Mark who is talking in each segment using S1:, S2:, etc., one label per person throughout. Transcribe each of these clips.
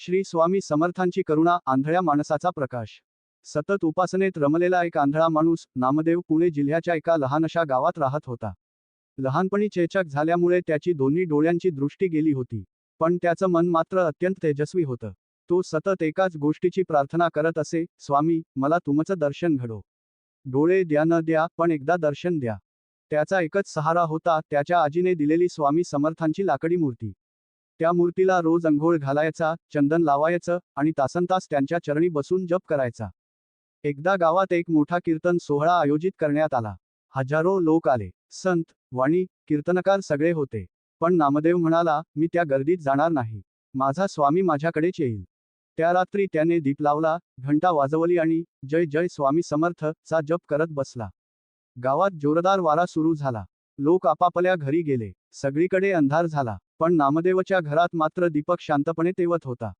S1: श्री स्वामी समर्थांची करुणा आंधळ्या माणसाचा प्रकाश. सतत उपासनेत रमलेला एक आंधळा माणूस नामदेव पुणे जिल्ह्याच्या एका लहानशा गावात राहत होता. लहानपणी चेचक झाल्यामुळे त्याची दोन्ही डोळ्यांची दृष्टी गेली होती. पण त्याचं मन मात्र अत्यंत तेजस्वी होतं. तो सतत एकाच गोष्टीची प्रार्थना करत असे स्वामी मला तुमचं दर्शन घडो. डोळे द्या न द्या पण एकदा दर्शन द्या. त्याचा एकच सहारा होता त्याच्या आजीने दिलेली स्वामी समर्थांची लाकडी मूर्ती. त्या मूर्तीला रोज अंघोळ घालायचा चंदन लावायचं आणि तासनतास त्यांच्या चरणी बसून जप करायचा. एकदा गावात एक मोठा कीर्तन सोहळा आयोजित करण्यात आला. हजारो लोक आले. संत वाणी कीर्तनकार सगळे होते. पण नामदेव म्हणाला मी त्या गर्दीत जाणार नाही. माझा स्वामी माझ्याकडेच येईल. त्या रात्री त्याने दीप लावला घंटा वाजवली आणि जय जय स्वामी समर्थ चा जप करत बसला. गावात जोरदार वारा सुरू झाला. लोक आपापल्या घरी गेले. सगळीकडे अंधार झाला. पण नामदेवच्या घरात मात्र दीपक शांतपणे तेवत होता.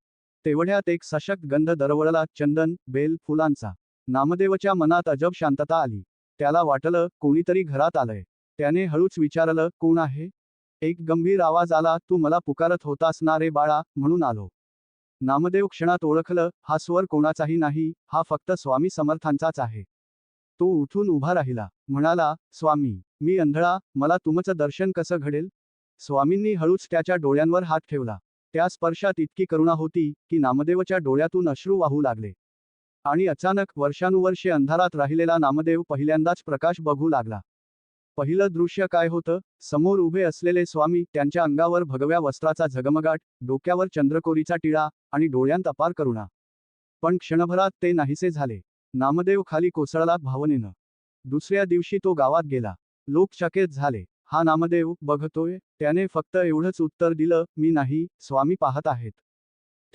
S1: तेवढ्यात एक सशक्त गंध दरवळला चंदन बेल फुलांचा. नामदेवच्या मनात अजब शांतता आली. त्याला वाटलं कोणीतरी घरात आलंय. त्याने हळूच विचारलं कोण आहे? एक गंभीर आवाज आला तू मला पुकारत होतास ना रे बाळा म्हणून आलो. नामदेव क्षणात ओळखलं हा स्वर कोणाचाही नाही हा फक्त स्वामी समर्थांचाच आहे. तो उठून उभा राहिला. म्हणाला स्वामी मी अंधळा मला तुमचं दर्शन कसं घडेल? स्वामींनी हळूच त्याच्या डोळ्यांवर हात ठेवला. त्या स्पर्शात इतकी करुणा होती की नामदेवच्या डोळ्यातून अश्रू वाहू लागले. आणि अचानक वर्षानुवर्षे अंधारात राहिलेला नामदेव पहिल्यांदाच प्रकाश बघू लागला. पहिलं दृश्य काय होतं? समोर उभे असलेले स्वामी त्यांच्या अंगावर भगव्या वस्त्राचा झगमगाट डोक्यावर चंद्रकोरीचा टिळा आणि डोळ्यांत अपार करुणा. पण क्षणभरात ते नाहीसे झाले. नामदेव खाली कोसळला भावनेनं. दुसऱ्या दिवशी तो गावात गेला. लोक चकित झाले. हा नामदेव बघतोय त्याने फक्त एवढंच उत्तर दिलं मी नाही स्वामी पाहत आहेत.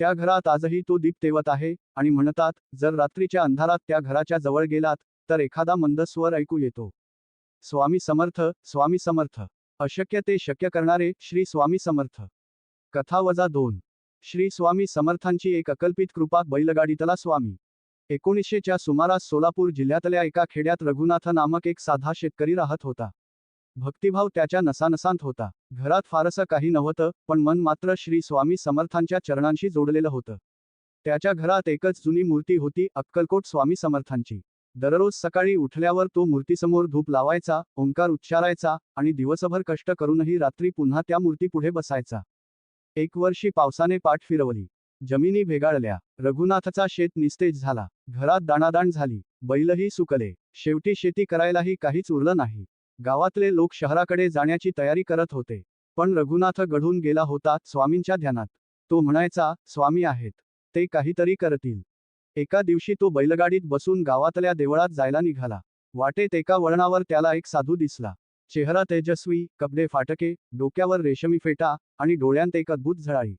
S1: त्या घरात आजही तो दीप तेवत आहे आणि म्हणतात जर रात्रीच्या अंधारात त्या घराच्या जवळ गेलात तर एखादा मंद स्वर ऐकू येतो. स्वामी समर्थ स्वामी समर्थ. अशक्य ते शक्य करणारे श्री स्वामी समर्थ. कथा वजा दोन. श्री स्वामी समर्थांची एक अकल्पित कृपा बैलगाडीतला स्वामी. एकोणीसशेच्या सुमारास सोलापूर जिल्ह्यातल्या एका खेड्यात रघुनाथ नामक एक साधा शेतकरी राहत होता. भक्तिभाव त्याच्या नसानसांत होता. घरात फारसं काही नव्हतं पण मन मात्र श्री स्वामी समर्थांच्या चरणांशी जोडलेलं होतं. त्याच्या घरात एकच जुनी मूर्ती होती अक्कलकोट स्वामी समर्थांची. दररोज सकाळी उठल्यावर तो मूर्तीसमोर धूप लावायचा ओंकार उच्चारायचा आणि दिवसभर कष्ट करूनही रात्री पुन्हा त्या मूर्तीपुढे बसायचा. एक वर्षी पावसाने पाठ फिरवली. जमिनी भेगाळल्या. रघुनाथचा शेत निस्तेज झाला. घरात दाणादाण झाली. बैलही सुकले. शेवटी शेती करायलाही काहीच उरलं नाही. गावातले लोक शहराकडे जाण्याची तयारी करत होते. पण रघुनाथ घडून गेला होता स्वामींच्या ध्यानात. तो म्हणायचा स्वामी आहेत. ते काहीतरी करतील. एका दिवशी तो बैलगाडीत बसून गावातल्या देवळात जायला निघाला. वाटेत एका वळणावर त्याला एक साधू दिसला. चेहरा तेजस्वी कपडे फाटके डोक्यावर रेशमी फेटा आणि डोळ्यांत एक अद्भुत झळाळी.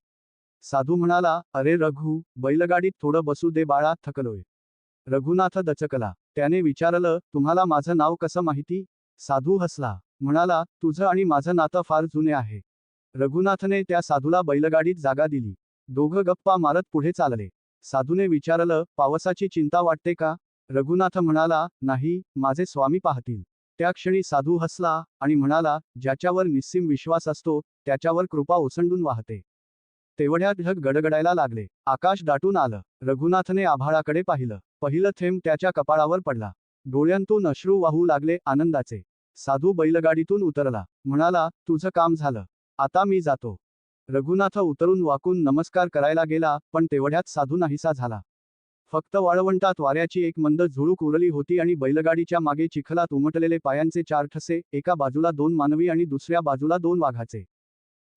S1: साधू म्हणाला अरे रघु बैलगाडीत थोडं बसू दे बाळा थकलोय. रघुनाथ दचकला. त्याने विचारलं तुम्हाला माझं नाव कसं माहिती? साधू हसला. म्हणाला तुझं आणि माझं नातं फार जुने आहे. रघुनाथने त्या साधूला बैलगाडीत जागा दिली. दोघं गप्पा मारत पुढे चालले. साधूने विचारलं पावसाची चिंता वाटते का? रघुनाथ म्हणाला नाही माझे स्वामी पाहतील. त्या क्षणी साधू हसला आणि म्हणाला ज्याच्यावर निस्सीम विश्वास असतो त्याच्यावर कृपा ओसंडून वाहते. तेवढ्यात ढग गडगडायला लागले. आकाश दाटून आलं. रघुनाथने आभाळाकडे पाहिलं. पहिलं थेंब त्याच्या कपाळावर पडला. डोळ्यांतून अश्रू वाहू लागले आनंदाचे. साधू बैलगाडीतून उतरला. म्हणाला तुझं काम झालं. आता मी जातो. रघुनाथ उतरून वाकून नमस्कार करायला गेला पण तेवढ्यात साधू नाहीसा झाला. फक्त वाळवंटात वाऱ्याची एक मंद झुळूक उरली होती आणि बैलगाडीच्या मागे चिखलात उमटलेले पायांचे चार ठसे एका बाजूला दोन मानवी आणि दुसऱ्या बाजूला दोन वाघाचे.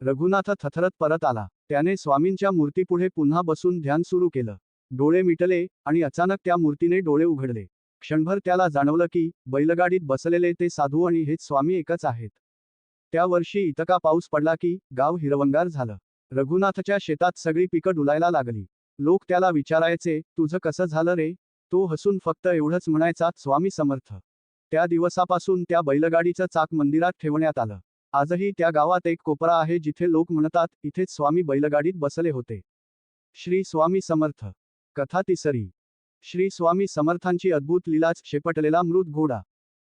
S1: रघुनाथ थथरत परत आला. त्याने स्वामींच्या मूर्तीपुढे पुन्हा बसून ध्यान सुरू केलं. डोळे मिटले आणि अचानक त्या मूर्तीने डोळे उघडले. क्षणभर त्याला जाणवलं की बैलगाडीत बसलेले ते साधू आणि हेच स्वामी एकच आहेत. त्या वर्षी इतका पाऊस पडला की गाव हिरवंगार झालं. रघुनाथच्या शेतात सगळी पिकं डुलायला लागली. लोक त्याला विचारायचे तुझं कसं झालं रे तो हसून फक्त एवढंच म्हणायचा स्वामी समर्थ त्या दिवसापासून त्या बैलगाडीचं चाक मंदिरात ठेवण्यात आलं. आजही त्या गावात एक कोपरा आहे जिथे लोक म्हणतात इथेच स्वामी बैलगाडीत बसले होते. श्री स्वामी समर्थ. कथा तिसरी. श्री स्वामी समर्थांची अद्भुत लीलाच शेपटलेला मृत घोडा.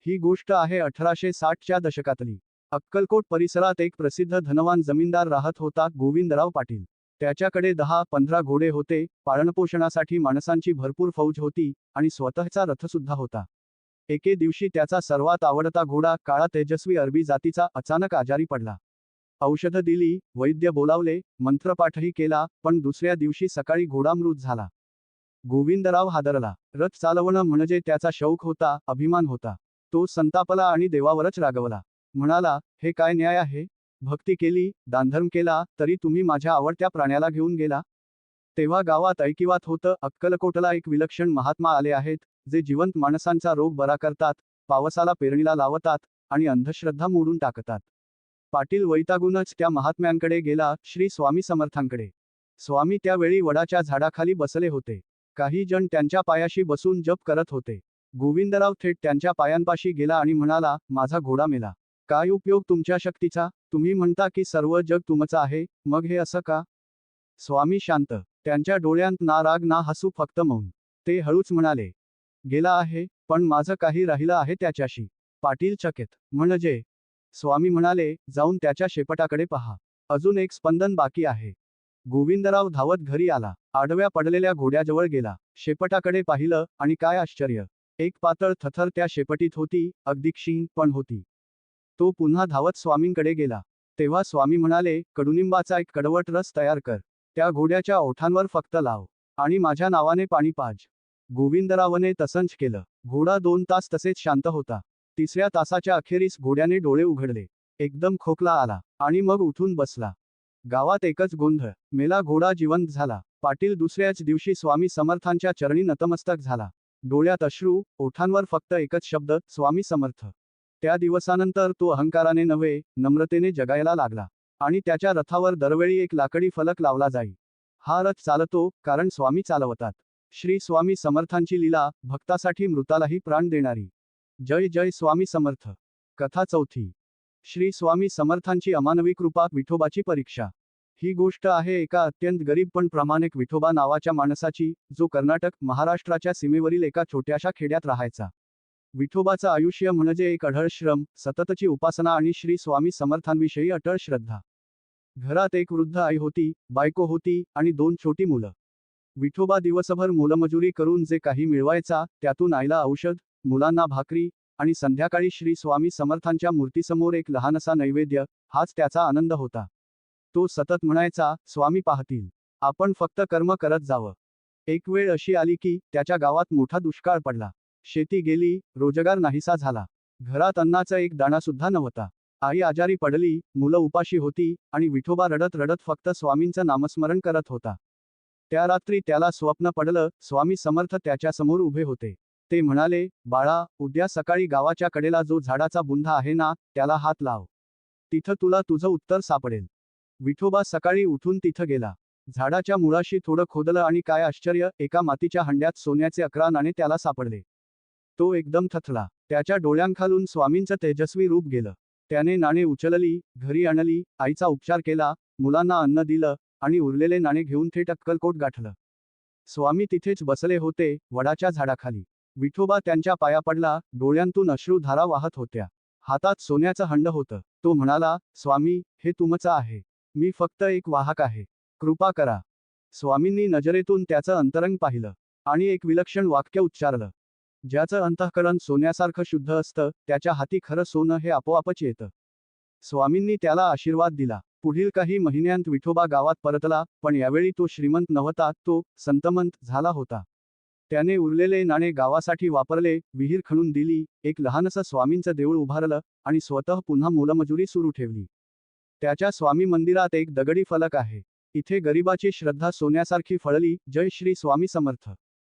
S1: ही गोष्ट आहे अठराशे साठच्या दशकातली. अक्कलकोट परिसरात एक प्रसिद्ध धनवान जमीनदार राहत होता गोविंदराव पाटील. त्याच्याकडे दहा पंधरा घोडे होते पाळणपोषणासाठी माणसांची भरपूर फौज होती आणि स्वतःचा रथसुद्धा होता. एके दिवशी त्याचा सर्वात आवडता घोडा काळा तेजस्वी अरबी जातीचा अचानक आजारी पडला. औषधं दिली वैद्य बोलावले मंत्रपाठही केला पण दुसऱ्या दिवशी सकाळी घोडा मृत झाला. गोविंदराव हादरला. रथ चालवणं म्हणजे त्याचा शौक होता अभिमान होता. तो संतापला आणि देवावरच रागवला. म्हणाला हे काय न्याय आहे? भक्ती केली दानधर्म केला तरी तुम्ही माझ्या आवडत्या प्राण्याला घेऊन गेला तेव्हा गावात ऐकिवात होतं अक्कलकोटला एक विलक्षण महात्मा आले आहेत जे जिवंत माणसांचा रोग बरा करतात पावसाला पेरणीला लावतात आणि अंधश्रद्धा मोडून टाकतात. पाटील वैतागूनच त्या महात्म्यांकडे गेला श्री स्वामी समर्थांकडे. स्वामी त्यावेळी वडाच्या झाडाखाली बसले होते. काही जण त्यांच्या पायाशी बसून जप करत होते. गोविंदराव थेट त्यांच्या पायांपाशी गेला आणि म्हणाला माझा घोडा मेला. काय उपयोग तुमच्या शक्तीचा? तुम्ही म्हणता की सर्व जग तुमचं आहे मग हे असं का? स्वामी शांत. त्यांच्या डोळ्यांत ना राग ना हसू फक्त मौन. ते हळूच म्हणाले गेला आहे पण माझं काही राहिलं आहे त्याच्याशी. पाटील चकित. म्हणजे? स्वामी म्हणाले जाऊन त्याच्या शेपटाकडे पहा. अजून एक स्पंदन बाकी आहे. गोविंदराव धावत घरी आला. आडव्या पडलेल्या घोड्याजवळ गेला. शेपटाकडे पाहिलं आणि काय आश्चर्य. एक पातळ थथर त्या शेपटीत होती. अगदी क्षीण पण होती. तो पुन्हा धावत स्वामींकडे गेला. तेव्हा स्वामी म्हणाले कडुनिंबाचा एक कडवट रस तयार कर. त्या घोड्याच्या ओठांवर फक्त लाव. आणि माझ्या नावाने पाणी पाज. गोविंदरावने तसंच केलं. घोडा दोन तास तसेच शांत होता. तिसऱ्या तासाच्या अखेरीस घोड्याने डोळे उघडले. एकदम खोकला आला. आणि मग उठून बसला. गावात एकच गोंधळ. मेला घोडा जिवंत झाला. पाटील दुसऱ्याच दिवशी स्वामी समर्थांच्या चरणी नतमस्तक झाला. डोळ्यात अश्रू ओठांवर फक्त एकच शब्द स्वामी समर्थ. त्या दिवसानंतर तो अहंकाराने नव्हे नम्रतेने जगायला लागला. आणि त्याच्या रथावर दरवेळी एक लाकडी फलक लावला जाई. हा रथ चालतो कारण स्वामी चालवतात. श्री स्वामी समर्थांची लीला भक्तासाठी मृतालाही प्राण देणारी. जय जय स्वामी समर्थ. कथा चौथी. श्री स्वामी समर्थांची अमानवी कृपा विठोबाची परीक्षा. ही गोष्ट आहे एका अत्यंत गरीब पण प्रामाणिक विठोबा नावाच्या माणसाची जो कर्नाटक महाराष्ट्राच्या सीमेवरील एका छोट्याशा खेड्यात राहायचा. विठोबाचं आयुष्य म्हणजे एक अढळ श्रम सततची उपासना आणि श्री स्वामी समर्थांविषयी अटळ श्रद्धा. घरात एक वृद्ध आई होती बायको होती आणि दोन छोटी मुलं. विठोबा दिवसभर मोलमजुरी करून जे काही मिळवायचा त्यातून आईला औषध मुलांना भाकरी आणि संध्याकाळी श्री स्वामी समर्थांच्या मूर्तीसमोर एक लहानसा नैवेद्य हाच त्याचा आनंद होता. तो सतत म्हणायचा स्वामी पाहतील. आपण फक्त कर्म करत जावं. एक वेळ अशी आली की त्याच्या गावात मोठा दुष्काळ पडला. शेती गेली रोजगार नाहीसा झाला. घरात अन्नाचा एक दाणा सुद्धा नव्हता. आई आजारी पडली मुलं उपाशी होती आणि विठोबा रडत रडत फक्त स्वामींचं नामस्मरण करत होता. त्या रात्री त्याला स्वप्न पडलं स्वामी समर्थ त्याच्यासमोर उभे होते. ते म्हणाले बाळा उद्या सकाळी गावाच्या कडेला जो झाडाचा बुंधा आहे ना त्याला हात लाव. तिथं तुला तुझं उत्तर सापडेल. विठोबा सकाळी उठून तिथं गेला. झाडाच्या मुळाशी थोडं खोदलं आणि काय आश्चर्य एका मातीच्या हंड्यात सोन्याचे अकरा नाणे त्याला सापडले. तो एकदम थथला. त्याच्या डोळ्यांखालून स्वामींचं तेजस्वी रूप गेलं. त्याने नाणे उचलली घरी आणली आईचा उपचार केला मुलांना अन्न दिलं आणि उरलेले नाणे घेऊन थेट अक्कलकोट गाठलं. स्वामी तिथेच बसले होते वडाच्या झाडाखाली. विठोबा त्यांच्या पाया पडला डोळ्यांतून अश्रू धारा वाहत होत्या. हातात सोन्याचं हंड होतं. तो म्हणाला स्वामी हे तुमचं आहे. मी फक्त एक वाहक आहे. कृपा करा. स्वामींनी नजरेतून त्याचं अंतरंग पाहिलं आणि एक विलक्षण वाक्य उच्चारलं. ज्याचं अंतःकरण सोन्यासारखं शुद्ध असतं त्याच्या हाती खरं सोनं हे आपोआपच येतं. स्वामींनी त्याला आशीर्वाद दिला. पुढील काही महिन्यांत विठोबा गावात परतला पण यावेळी तो श्रीमंत नव्हता तो संतमंत झाला होता. त्याने उरलेले नाणे गावासाठी वापरले विहीर खणून दिली एक लहानसं स्वामींचं देऊळ उभारलं आणि स्वतः पुन्हा मोलमजुरी सुरू ठेवली. त्याच्या स्वामी मंदिरात एक दगडी फलक आहे. इथे गरिबाची श्रद्धा सोन्यासारखी फळली जय श्री स्वामी समर्थ.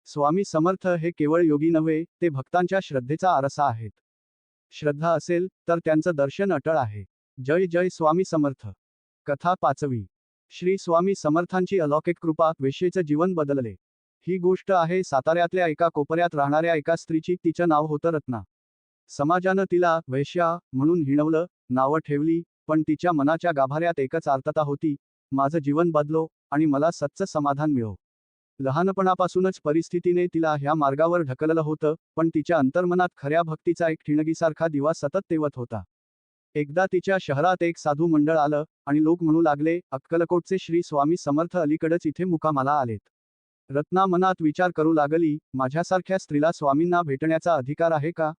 S1: स्वामी समर्थ हे केवळ योगी नव्हे ते भक्तांच्या श्रद्धेचा आरसा आहेत. श्रद्धा असेल तर त्यांचं दर्शन अटळ आहे. जय जय स्वामी समर्थ. कथा पाचवी. श्री स्वामी समर्थांची अलौकिक कृपा वेशेचं जीवन बदलले. ही गोष्ट आहे साताऱ्यातल्या एका कोपऱ्यात राहणाऱ्या एका स्त्रीची तिचं नाव होतं रत्ना. समाजानं तिला वैश्या म्हणून हिणवलं नावं ठेवली पण तिच्या मनाच्या गाभाऱ्यात एकच आर्तता होती माझं जीवन बदलो आणि मला सच्च समाधान मिळो. लहानपणापासूनच परिस्थितीने तिला ह्या मार्गावर ढकललं होतं पण तिच्या अंतर्मनात खऱ्या भक्तीचा एक ठिणगीसारखा दिवा सतत तेवत होता. एकदा तिच्या शहरात एक साधू मंडळ आलं आणि लोक म्हणू लागले अक्कलकोटचे श्री स्वामी समर्थ अलीकडच इथे मुकामाला आलेत. रत्ना मनात विचार करू लागली माझ्यासारख्या स्त्रीला स्वामींना भेटण्याचा अधिकार आहे का?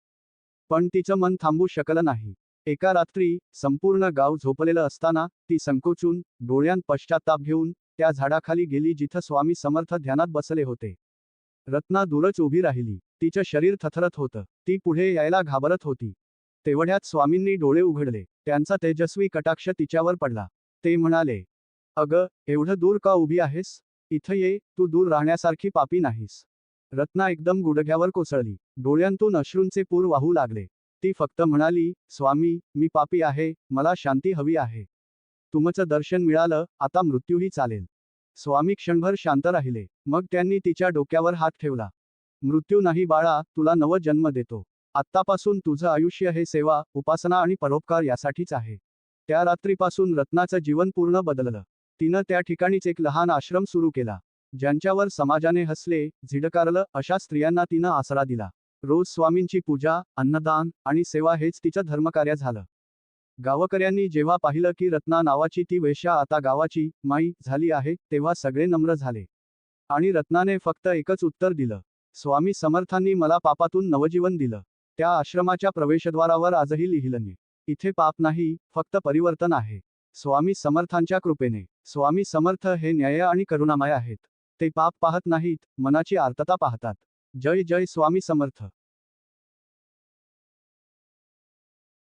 S1: पण तिचं मन थांबू शकलं नाही. एका रात्री संपूर्ण गाव झोपलेलं असताना ती संकोचून डोळ्यांत पश्चाताप घेऊन त्या झाडाखाली गेली जिथं स्वामी समर्थ ध्यानात बसले होते. रत्ना दूरच उभी राहिली. तिचं शरीर थथरत होतं. ती पुढे यायला घाबरत होती. तेवढ्यात स्वामींनी डोळे उघडले. त्यांचा तेजस्वी कटाक्ष तिच्यावर पडला. ते म्हणाले अग एवढं दूर का उभी आहेस? इथं ये तू दूर राहण्यासारखी पापी नाहीस. रत्ना एकदम गुडघ्यावर कोसळली. डोळ्यांतून अश्रूंचे पूर वाहू लागले. ती फक्त म्हणाली स्वामी मी पापी आहे मला शांती हवी आहे. तुमचं दर्शन मिळालं आता मृत्यूही चालेल. स्वामी क्षणभर शांत राहिले. मग त्यांनी तिच्या डोक्यावर हात ठेवला. मृत्यू नाही बाळा तुला नव जन्म देतो. आत्तापासून तुझं आयुष्य हे सेवा उपासना आणि परोपकार यासाठीच आहे. त्या रात्रीपासून रत्नाचं जीवन पूर्ण बदललं. तिनं त्या ठिकाणीच एक लहान आश्रम सुरू केला. ज्यांच्यावर समाजाने हसले झिडकारलं अशा स्त्रियांना तिनं आसरा दिला. रोज स्वामींची पूजा अन्नदान आणि सेवा हेच तिचं धर्मकार्य झालं. गावकऱ्यांनी जेव्हा पाहिलं की रत्ना नावाची ती वेश्या आता गावाची माई झाली आहे तेव्हा सगळे नम्र झाले. आणि रत्नाने फक्त एकच उत्तर दिलं. स्वामी समर्थांनी मला पापातून नवजीवन दिलं. त्या आश्रमाच्या प्रवेशद्वारावर आजही लिहिलं इथे पाप नाही फक्त परिवर्तन आहे. स्वामी समर्थांच्या कृपेने. स्वामी समर्थ हे न्याय आणि करुणामय आहेत. ते पाप पाहत नाहीत मनाची आर्तता पाहतात. जय जय स्वामी समर्थ.